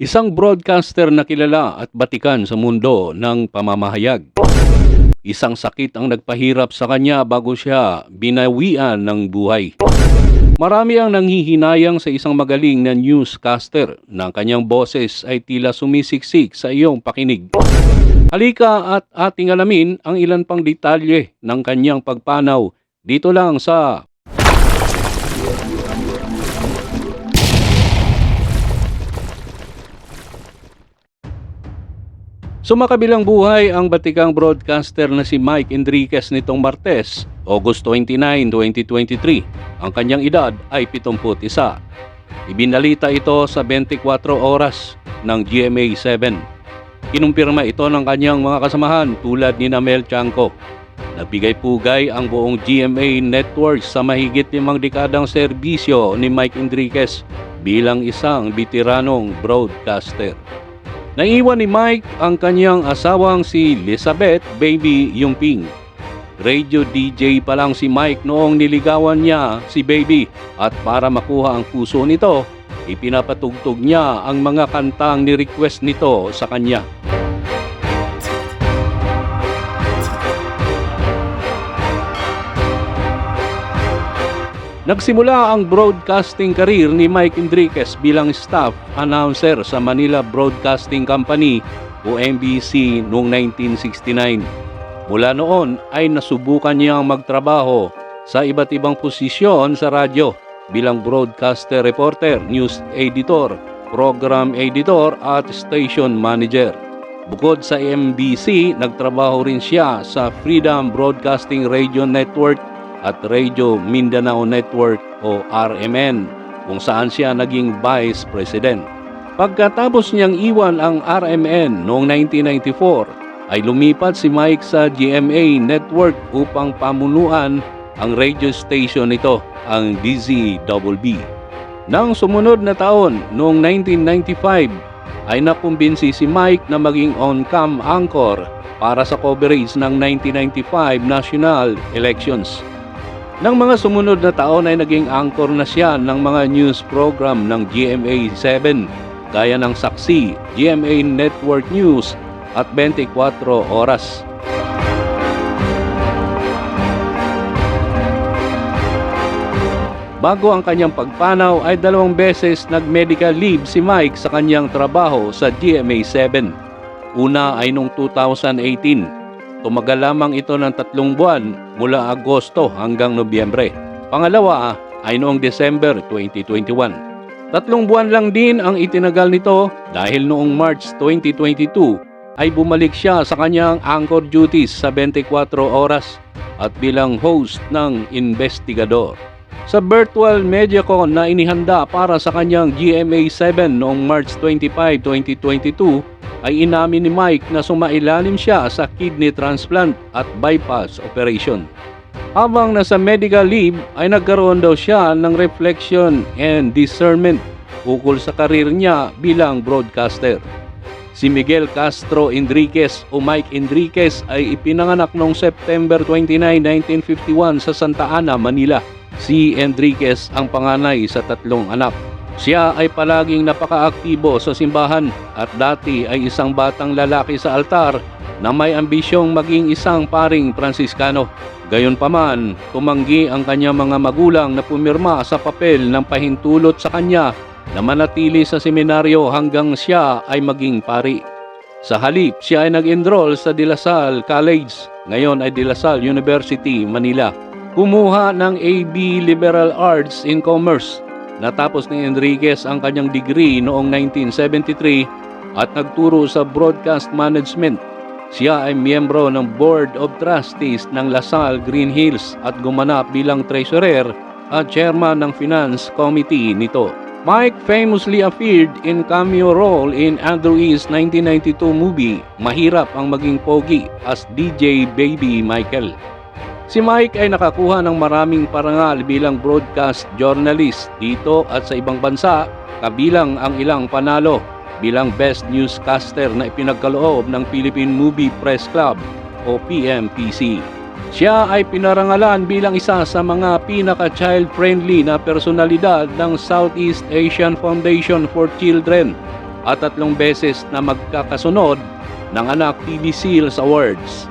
Isang broadcaster na kilala at batikan sa mundo ng pamamahayag. Isang sakit ang nagpahirap sa kanya bago siya binawian ng buhay. Marami ang nanghihinayang sa isang magaling na newscaster na ang kanyang boses ay tila sumisiksik sa iyong pakinig. Halika at ating alamin ang ilan pang detalye ng kanyang pagpanaw dito lang sa Sumakabilang buhay ang batikang broadcaster na si Mike Enriquez nitong Martes, August 29, 2023. Ang kanyang edad ay 71. Ibinalita ito sa 24 oras ng GMA7. Kinumpirma ito ng kanyang mga kasamahan tulad ni Namel Chanco. Nagbigay-pugay ang buong GMA network sa mahigit limang dekadang serbisyo ni Mike Enriquez bilang isang bitiranong broadcaster. Naiwan ni Mike ang kanyang asawang si Elizabeth Baby Yumping. Radio DJ pa lang si Mike noong niligawan niya si Baby at para makuha ang puso nito, ipinapatugtog niya ang mga kantang ni-request nito sa kanya. Nagsimula ang broadcasting career ni Mike Enriquez bilang staff announcer sa Manila Broadcasting Company o MBC noong 1969. Mula noon ay nasubukan niyang magtrabaho sa iba't ibang posisyon sa radyo bilang broadcaster reporter, news editor, program editor at station manager. Bukod sa MBC, nagtrabaho rin siya sa Freedom Broadcasting Radio Network at Radio Mindanao Network o RMN kung saan siya naging Vice President. Pagkatapos niyang iwan ang RMN noong 1994 ay lumipat si Mike sa GMA Network upang pamunuan ang radio station nito, ang DZWB. Nang sumunod na taon, noong 1995, ay nakumbinsi si Mike na maging on-cam anchor para sa coverage ng 1995 national elections. Nang mga sumunod na taon ay naging anchor na siya ng mga news program ng GMA 7 gaya ng Saksi, GMA Network News at 24 Oras. Bago ang kanyang pagpanaw ay dalawang beses nag-medical leave si Mike sa kanyang trabaho sa GMA 7. Una ay noong 2018 Tumagal lamang ito ng tatlong buwan mula Agosto hanggang Nobyembre. Pangalawa ay noong December 2021. Tatlong buwan lang din ang itinagal nito dahil noong March 2022 ay bumalik siya sa kanyang anchor duties sa 24 oras at bilang host ng investigador. Sa virtual MediaCon na inihanda para sa kanyang GMA7 noong March 25, 2022 ay inamin ni Mike na sumailalim siya sa kidney transplant at bypass operation. Habang nasa medical leave ay nagkaroon daw siya ng reflection and discernment ukol sa karir niya bilang broadcaster. Si Miguel Castro Enriquez o Mike Enriquez ay ipinanganak noong September 29, 1951 sa Santa Ana, Manila. Si Enriquez ang panganay sa tatlong anak. Siya ay palaging napakaaktibo sa simbahan at dati ay isang batang lalaki sa altar na may ambisyong maging isang paring Pransiskano. Gayunpaman, tumanggi ang kanyang mga magulang na pumirma sa papel ng pahintulot sa kanya na manatili sa seminaryo hanggang siya ay maging pari. Sa halip, siya ay nag-enroll sa De La Salle College, ngayon ay De La Salle University, Manila. Kumuha ng AB Liberal Arts in Commerce Natapos ni Enriquez ang kanyang degree noong 1973 at nagturo sa broadcast management. Siya ay miyembro ng Board of Trustees ng LaSalle Green Hills at gumanap bilang treasurer at chairman ng finance committee nito. Mike famously appeared in cameo role in Andrew E's 1992 movie Mahirap ang maging pogi as DJ Baby Michael. Si Mike ay nakakuha ng maraming parangal bilang broadcast journalist dito at sa ibang bansa, kabilang ang ilang panalo bilang Best Newscaster na ipinagkaloob ng Philippine Movie Press Club o PMPC. Siya ay pinarangalan bilang isa sa mga pinaka-child-friendly na personalidad ng Southeast Asian Foundation for Children at tatlong beses na magkakasunod ng Anak TV Seals Awards.